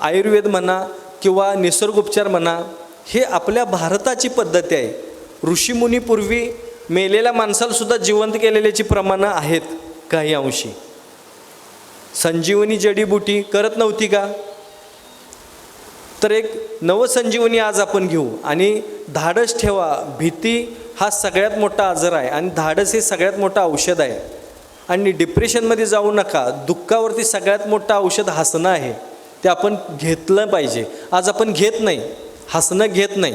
आयुर्वेद म्हणा किंवा निसर्गोपचार म्हणा हे आपल्या भारताची पद्धती आहे. ऋषीमुनीपूर्वी मेलेल्या माणसालासुद्धा जिवंत केलेल्याची प्रमाणं आहेत काही अंशी. संजीवनी जडीबुटी करत नव्हती का? तर एक नवसंजीवनी आज आपण घेऊ. आणि धाडस ठेवा भीती हा सगळ्यात मोठा आजार आहे आणि धाडस हे सगळ्यात मोठं औषध आहे. आणि डिप्रेशनमध्ये जाऊ नका दुःखावरती सगळ्यात मोठं औषध हसणं आहे. ते आपण घेतलं पाहिजे. आज आपण घेत नाही हसणं घेत नाही.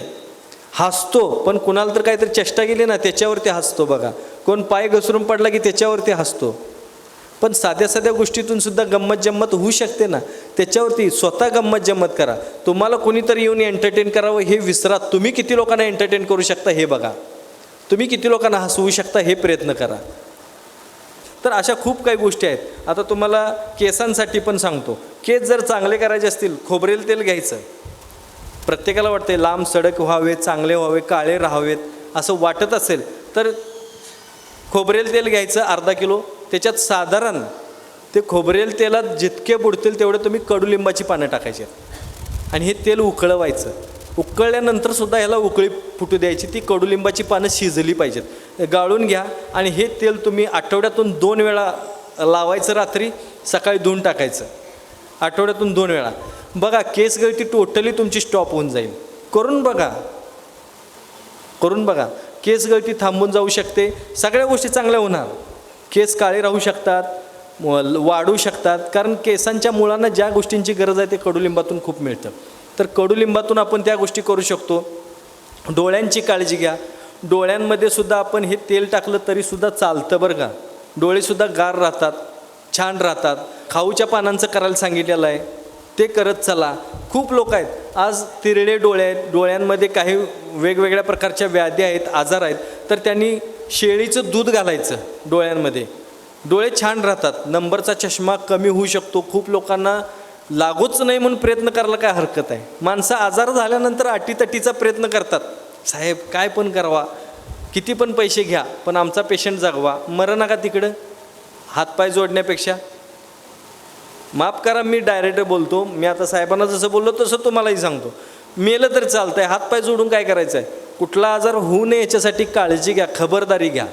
हसतो पण कुणाला तर काहीतरी चेष्टा केली ना त्याच्यावरती हसतो बघा. कोण पाय घसरून पडला की त्याच्यावरती हसतो. पण साध्या साध्या गोष्टीतून सुद्धा गंमत जम्मत होऊ शकते ना. त्याच्यावरती स्वतः गंमत जम्मत करा. तुम्हाला कोणीतरी येऊन एंटरटेन करावं हे विसरा. तुम्ही किती लोकांना एंटरटेन करू शकता हे बघा. तुम्ही किती लोकांना हसवू शकता हे प्रयत्न करा. तर अशा खूप काही गोष्टी आहेत. आता तुम्हाला केसांसाठी पण सांगतो. केस जर चांगले करायचे असतील खोबरेल तेल घ्यायचं. प्रत्येकाला वाटते लांब सडक व्हावे चांगले व्हावे काळे राहावेत असं वाटत असेल तर खोबरेल तेल घ्यायचं अर्धा किलो. त्याच्यात साधारण ते खोबरेल तेलात जितके बुडतील तेवढे तुम्ही कडुलिंबाची पानं टाकायची. आहेत आणि हे तेल उकळवायचं. उकळल्यानंतर सुद्धा ह्याला उकळी फुटू द्यायची. ती कडुलिंबाची पानं शिजली पाहिजेत. गाळून घ्या आणि हे तेल तुम्ही आठवड्यातून दोन वेळा लावायचं रात्री सकाळी धुवून टाकायचं. आठवड्यातून दोन वेळा. बघा केस गळती टोटली तुमची स्टॉप होऊन जाईल. करून बघा. करून बघा. केस गळती थांबून जाऊ शकते. सगळ्या गोष्टी चांगल्या होणार. केस काळे राहू शकतात वाढू शकतात. कारण केसांच्या मुळांना ज्या गोष्टींची गरज आहे ते कडुलिंबातून खूप मिळतं. तर कडुलिंबातून आपण त्या गोष्टी करू शकतो. डोळ्यांची काळजी घ्या. डोळ्यांमध्ये सुद्धा आपण हे तेल टाकलं तरीसुद्धा चालतं बरं का. डोळेसुद्धा गार राहतात. छान राहतात. खाऊच्या पानांचं करायला सांगितलेलं आहे. ते करत चला. खूप लोक आहेत. आज तिरडे डोळे आहेत डोळ्यांमध्ये काही वेगवेगळ्या प्रकारच्या व्याधी आहेत आजार आहेत. तर त्यांनी शेळीचं दूध घालायचं डोळ्यांमध्ये. डोळे छान राहतात. नंबरचा चष्मा कमी होऊ शकतो. खूप लोकांना लागूच नाही म्हणून प्रयत्न करायला काय हरकत आहे? माणसं आजार झाल्यानंतर अटीतटीचा प्रयत्न करतात. साहेब काय पण करावा. किती पण पैसे घ्या पण आमचा पेशंट जागवा. मरं नका तिकडं. हातपाय जोडण्यापेक्षा. माफ करा मी डायरेक्ट बोलतो. मी आता साहेबांना जसं बोललो तसं तुम्हालाही सांगतो. मेलं तर चालतंय हातपाय जोडून काय करायचं आहे कुठला आजार होऊ नये याच्यासाठी काळजी घ्या खबरदारी घ्या.